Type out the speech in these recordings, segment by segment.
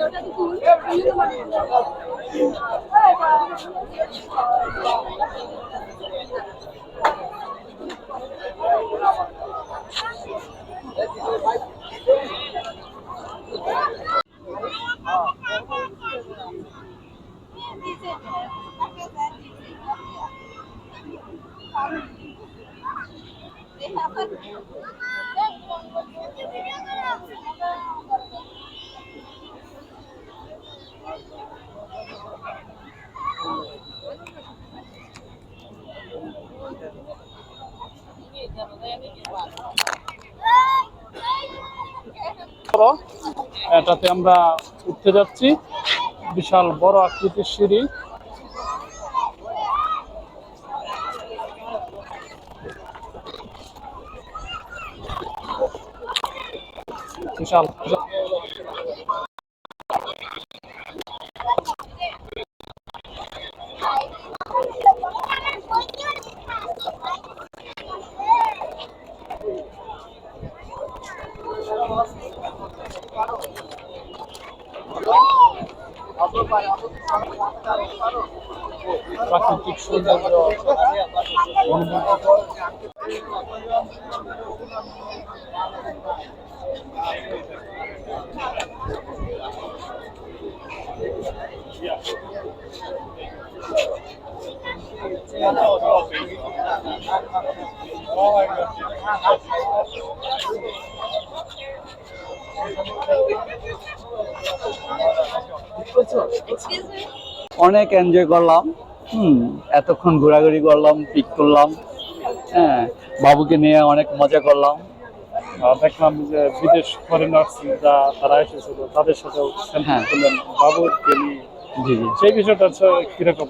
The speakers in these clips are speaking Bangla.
বড়। এটাতে আমরা উঠতে যাচ্ছি। বিশাল বড় আকৃতির সিঁড়ি। বিশাল। প্রাকৃতিক সৌন্দর্য অনুভূতি অনেক এনজয় করলাম। হুম এতক্ষণ ঘোরাঘুরি করলাম পিক করলাম। হ্যাঁ বাবুকে নিয়ে অনেক মজা করলাম। দেখলাম যে বিদেশ ফরেনার্স যা তারা এসেছিল তাদের সাথেও হ্যাঁ। বাবুকে জি জি। সেই বিষয়টা কীরকম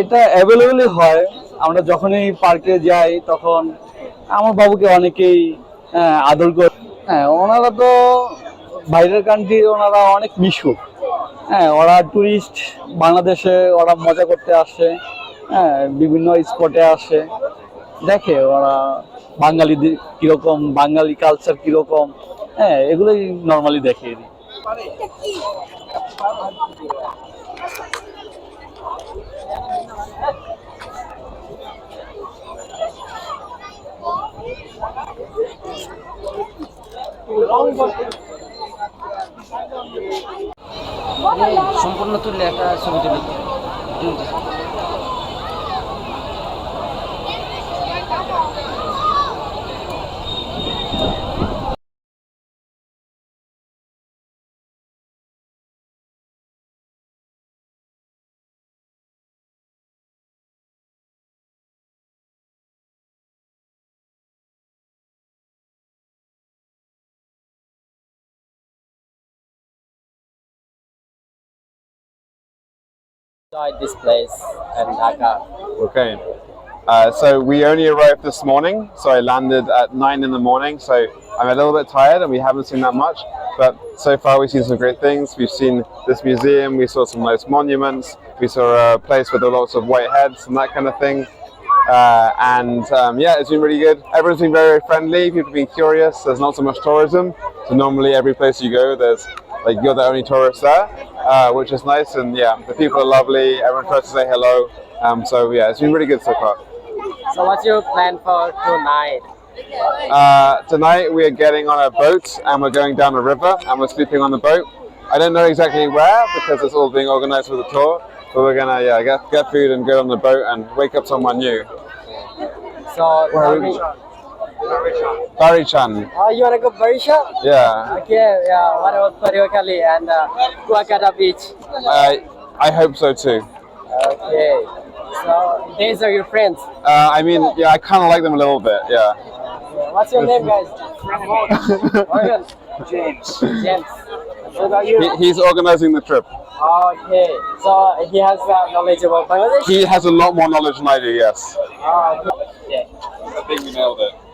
এটা অ্যাভেলেবলই হয়। আমরা যখনই পার্কে যাই তখন আমার বাবুকে অনেকেই হ্যাঁ, আদর করে। হ্যাঁ ওনারা তো বাইরের কান্ট্রি ওনারা অনেক মিশুক। হ্যাঁ ওরা টুরিস্ট বাংলাদেশে ওরা মজা করতে আসে হ্যাঁ বিভিন্ন স্পটে আসে দেখে ওরা বাঙালিদের কীরকম, বাঙালি কালচার কীরকম হ্যাঁ এগুলোই নর্মালি দেখে এরই। সম্পূর্ণ তুললে একটা ছবি তুলে enjoyed this place and Dhaka. Okay. Uh, so we only arrived this morning, so I landed at nine in the morning. So I'm a little bit tired, and we haven't seen that much. But so far, we've seen some great things. We've seen this museum. We saw some nice monuments. We saw a place with lots of white heads and that kind of thing. Uh, and um, yeah, it's been really good. Everyone's been very, very friendly. People have been curious. There's not so much tourism. So normally, every place you go, there's like you're the only tourist there, uh, which is nice. And yeah, the people are lovely. Everyone tries to say hello. Um, so yeah, it's been really good so far. So what's your plan for tonight? Uh, tonight we are getting on a boat and we're going down a river and we're sleeping on the boat. I don't know exactly where because it's all being organised for the tour, but we're gonna yeah get get food and go on the boat and wake up someone new. So Where tell are me, we? Barry Chan. oh, you wanna go Barisha? Yeah. Okay, yeah. What about Pariokali and uh, Kuakata Beach? I I hope so too. Okay. So these are your friends. Uh, I mean, yeah, I kind of like them a little bit. Yeah. What's your name, guys? Morgan. James. James. What about you? He, he's organising the trip. Okay. So he has uh, knowledge about Bangladesh. He has a lot more knowledge than I do. Yes. Oh, okay. I think we nailed it.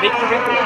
Victory.